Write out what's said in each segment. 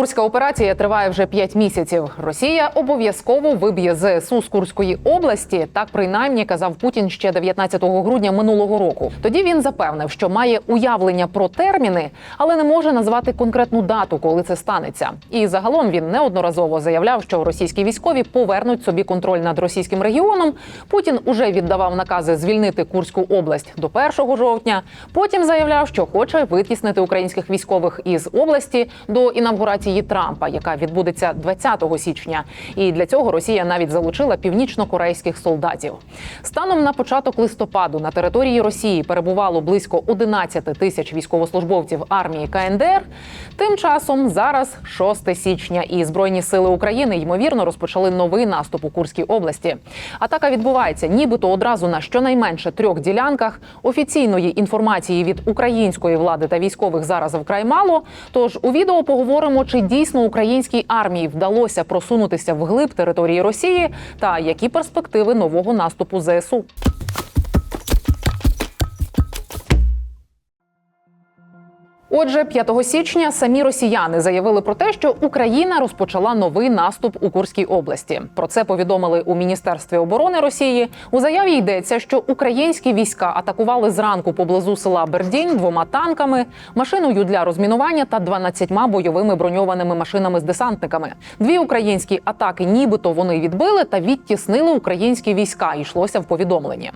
Курська операція триває вже 5 місяців. Росія обов'язково виб'є ЗСУ з Курської області. Так принаймні казав Путін ще 19 грудня минулого року. Тоді він запевнив, що має уявлення про терміни, але не може назвати конкретну дату, коли це станеться. І загалом він неодноразово заявляв, що російські військові повернуть собі контроль над російським регіоном. Путін уже віддавав накази звільнити Курську область до 1 жовтня. Потім заявляв, що хоче витіснити українських військових із області до інавгурації Трампа, яка відбудеться 20 січня. І для цього Росія навіть залучила північно-корейських солдатів. Станом на початок листопаду на території Росії перебувало близько 11 тисяч військовослужбовців армії КНДР. Тим часом зараз 6 січня, і збройні сили України ймовірно розпочали новий наступ у Курській області. Атака відбувається, нібито одразу на щонайменше трьох ділянках. Офіційної інформації від української влади та військових зараз вкрай мало. Тож у відео поговоримо, чи дійсно українській армії вдалося просунутися вглиб території Росії, та які перспективи нового наступу ЗСУ. Отже, 5 січня самі росіяни заявили про те, що Україна розпочала новий наступ у Курській області. Про це повідомили у міністерстві оборони Росії. У заяві йдеться, що українські війська атакували зранку поблизу села Бердінь двома танками, машиною для розмінування та 12 бойовими броньованими машинами з десантниками. Дві українські атаки, нібито вони відбили та відтіснили українські війська. Йшлося в повідомленні.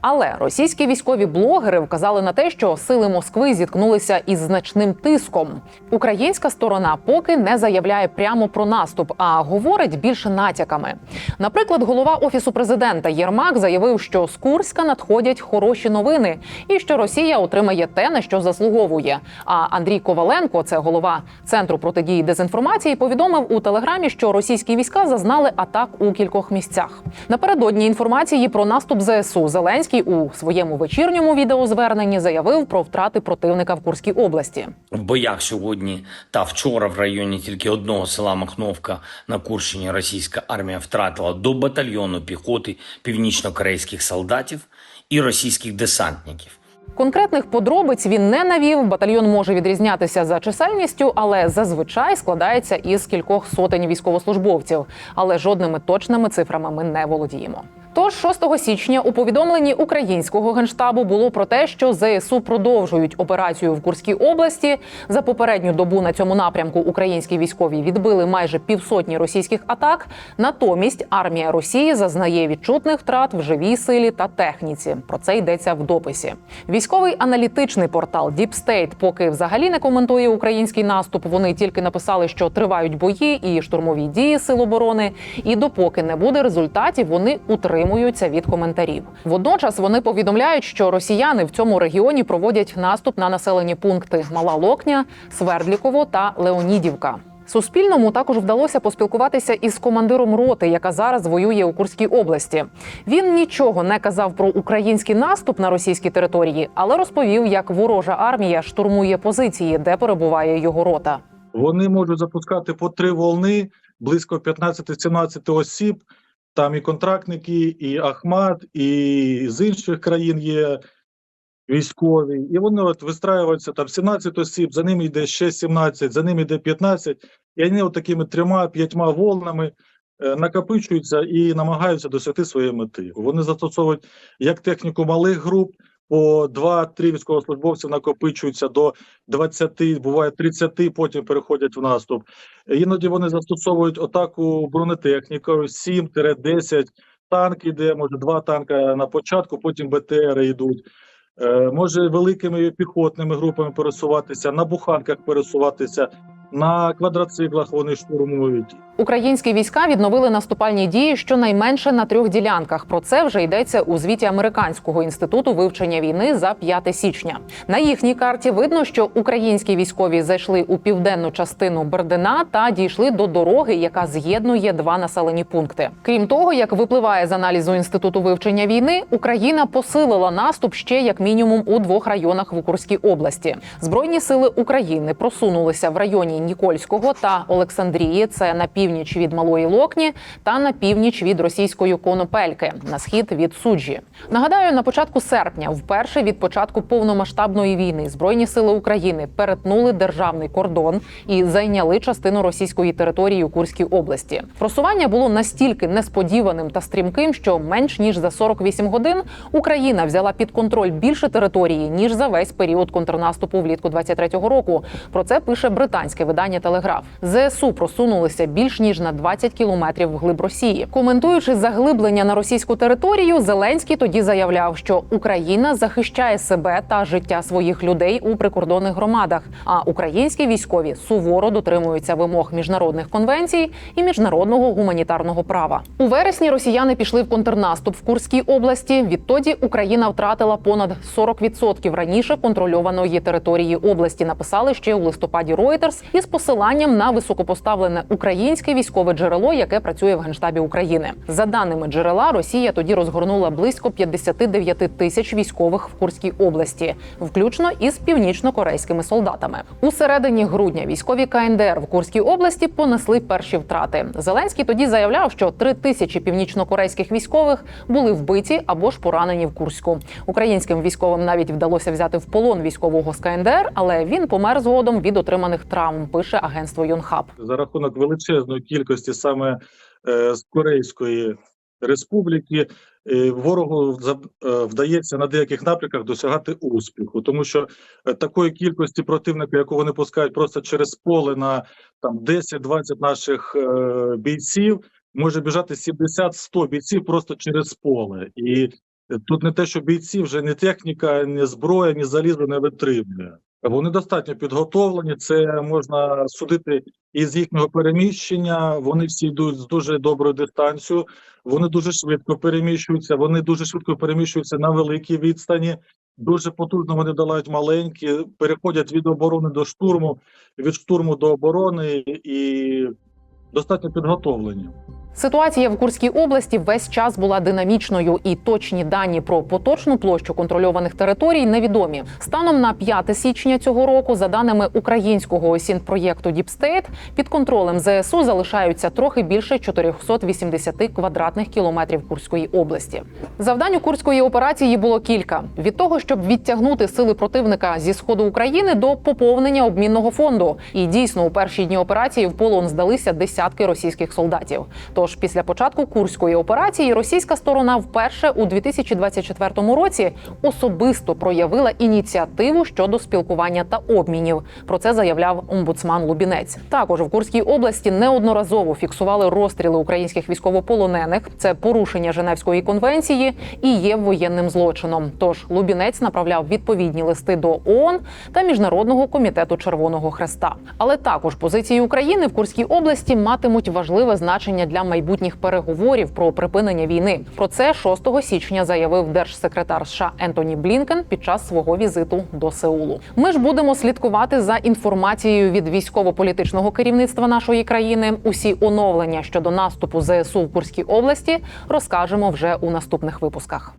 Але російські військові блогери вказали на те, що сили Москви зіткнулися із значним тиском. Українська сторона поки не заявляє прямо про наступ, а говорить більше натяками. Наприклад, голова офісу президента Єрмак заявив, що з Курська надходять хороші новини, і що Росія отримає те, на що заслуговує. А Андрій Коваленко, це голова центру протидії дезінформації, повідомив у телеграмі, що російські війська зазнали атак у кількох місцях. Напередодні інформації про наступ ЗСУ Зеленський у своєму вечірньому відеозверненні заявив про втрати противника в Курській області. В боях сьогодні та вчора в районі тільки одного села Махновка на Курщині російська армія втратила до батальйону піхоти північно-корейських солдатів і російських десантників. Конкретних подробиць він не навів. Батальйон може відрізнятися за чисельністю, але зазвичай складається із кількох сотень військовослужбовців. Але жодними точними цифрами ми не володіємо. Тож 6 січня у повідомленні українського генштабу було про те, що ЗСУ продовжують операцію в Курській області. За попередню добу на цьому напрямку українські військові відбили майже півсотні російських атак. Натомість армія Росії зазнає відчутних втрат в живій силі та техніці. Про це йдеться в дописі. Військовий аналітичний портал Deep State поки взагалі не коментує український наступ. Вони тільки написали, що тривають бої і штурмові дії сил оборони. І допоки не буде результатів, вони утримуються від коментарів. Водночас вони повідомляють, що росіяни в цьому регіоні проводять наступ на населені пункти Мала Локня, Свердліково та Леонідівка. Суспільному також вдалося поспілкуватися із командиром роти, яка зараз воює у Курській області. Він нічого не казав про український наступ на російській території, але розповів, як ворожа армія штурмує позиції, де перебуває його рота. Вони можуть запускати по три волни, близько 15-17 осіб. Там і контрактники, і Ахмат, і з інших країн є військові. І вони от вистраюються там 17 осіб, за ними йде ще 17, за ними йде 15. І вони от такими трьома-п'ятьма волнами е, накопичуються і намагаються досягти своєї мети. Вони застосовують як техніку малих груп. По 2-3 військовослужбовці накопичуються до 20, буває 30, потім переходять в наступ. Іноді вони застосовують атаку бронетехнікою 7-10 танк іде, може два танка на початку, потім БТР йдуть. Е, може великими піхотними групами пересуватися, на буханках пересуватися, на квадроциклах вони штурмують. Українські війська відновили наступальні дії щонайменше на трьох ділянках. Про це вже йдеться у звіті американського інституту вивчення війни за 5 січня. На їхній карті видно, що українські військові зайшли у південну частину Бердина та дійшли до дороги, яка з'єднує два населені пункти. Крім того, як випливає з аналізу інституту вивчення війни, Україна посилила наступ ще як мінімум у двох районах в Курській області. Збройні сили України просунулися в районі Нікольського та Олександрії. Це на пів північ від Малої Локні та на північ від російської Конопельки, на схід від Суджі. Нагадаю, на початку серпня, вперше від початку повномасштабної війни, збройні сили України перетнули державний кордон і зайняли частину російської території у Курській області. Просування було настільки несподіваним та стрімким, що менш ніж за 48 годин Україна взяла під контроль більше території ніж за весь період контрнаступу влітку 23-го року. Про це пише британське видання Телеграф. ЗСУ просунулися більш ніж на 20 кілометрів вглиб Росії. Коментуючи заглиблення на російську територію, Зеленський тоді заявляв, що Україна захищає себе та життя своїх людей у прикордонних громадах. А українські військові суворо дотримуються вимог міжнародних конвенцій і міжнародного гуманітарного права. У вересні росіяни пішли в контрнаступ в Курській області. Відтоді Україна втратила понад 40% раніше контрольованої території області. Написали ще у листопаді Reuters із посиланням на високопоставлене українське військове джерело, яке працює в генштабі України. За даними джерела, Росія тоді розгорнула близько 59 тисяч військових в Курській області, включно із північно-корейськими солдатами. У середині грудня військові КНДР в Курській області понесли перші втрати. Зеленський тоді заявляв, що три тисячі північно-корейських військових були вбиті або ж поранені в Курську. Українським військовим навіть вдалося взяти в полон військового з КНДР, але він помер згодом від отриманих травм. Пише агентство Йонхаб. за рахунок величезної кількості саме е, з Корейської республіки ворогу е, вдається на деяких напрямках досягати успіху, тому що е, такої кількості противника, яку вони пускають просто через поле на там 10-20 наших бійців, може біжати 70-100 бійців просто через поле. І тут не те, що бійці вже ні техніка, ні зброя, ні залізо не витримує. Вони достатньо підготовлені. Це можна судити із їхнього переміщення. Вони всі йдуть з дуже доброю дистанцією. Вони дуже швидко переміщуються. Вони дуже швидко переміщуються на великій відстані. Дуже потужно вони долають маленькі, переходять від оборони до штурму, від штурму до оборони і достатньо підготовлені. Ситуація в Курській області весь час була динамічною, і точні дані про поточну площу контрольованих територій невідомі. Станом на 5 січня цього року, за даними українського осінпроєкту Діпстейт, під контролем ЗСУ залишаються трохи більше 480 квадратних кілометрів Курської області. Завдань у курської операції було кілька: від того, щоб відтягнути сили противника зі сходу України до поповнення обмінного фонду. І дійсно у перші дні операції в полон здалися десятки російських солдатів. Тож після початку курської операції російська сторона вперше у 2024 році особисто проявила ініціативу щодо спілкування та обмінів. Про це заявляв омбудсман Лубінець. Також в Курській області неодноразово фіксували розстріли українських військовополонених. Це порушення Женевської конвенції і є воєнним злочином. Тож Лубінець направляв відповідні листи до ООН та Міжнародного комітету Червоного Хреста. Але також позиції України в Курській області матимуть важливе значення для майбутніх переговорів про припинення війни. Про це 6 січня заявив держсекретар США Ентоні Блінкен під час свого візиту до Сеулу. Ми ж будемо слідкувати за інформацією від військово-політичного керівництва нашої країни. Усі оновлення щодо наступу ЗСУ в Курській області розкажемо вже у наступних випусках.